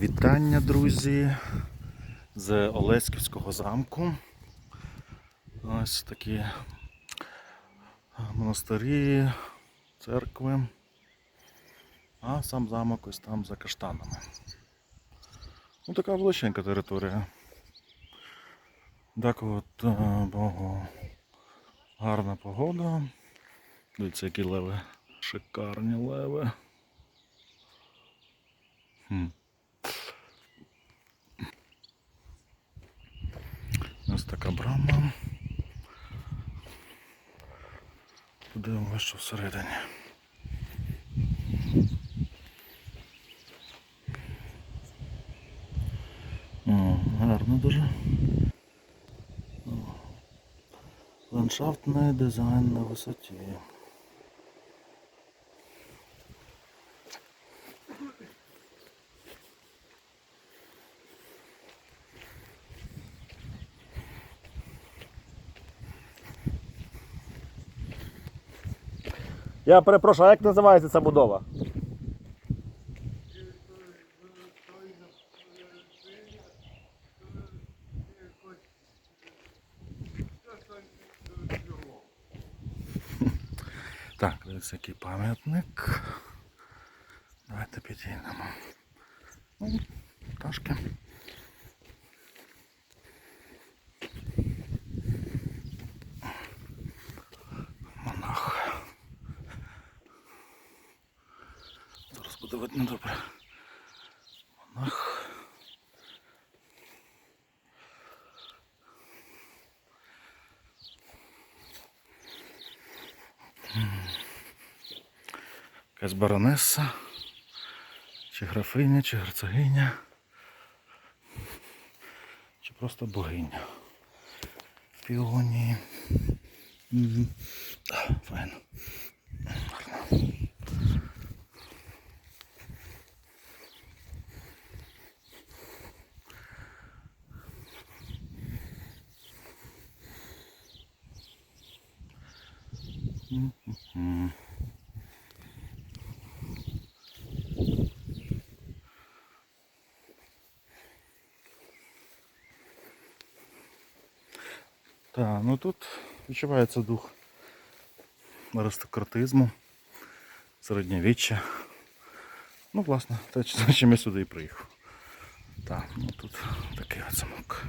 Вітання, друзі, з Олеськівського замку. Ось такі монастирі, церкви, а сам замок ось там за каштанами. Ну, така величенька територія. Дякувати Богу. Гарна погода. Дивіться, які леви. Шикарні леви. Хм. Ось така брама. Подивимося, що всередині. Гарно дуже. Ландшафтний дизайн на висоті. Я перепрошую, а як називається ця будова? Так, який пам'ятник. Давайте підійдемо. Ну, пташки. Монах. Буде видно добре. Монах. Якась баронеса, чи графиня, чи герцогиня, чи просто богиня. Піонії. Угу. Файно. Гарно. Так, ну тут відчувається дух аристократизму, середньовіччя. Ну, власне, те, чим я сюди і приїхав. Так, ну тут такий от замок.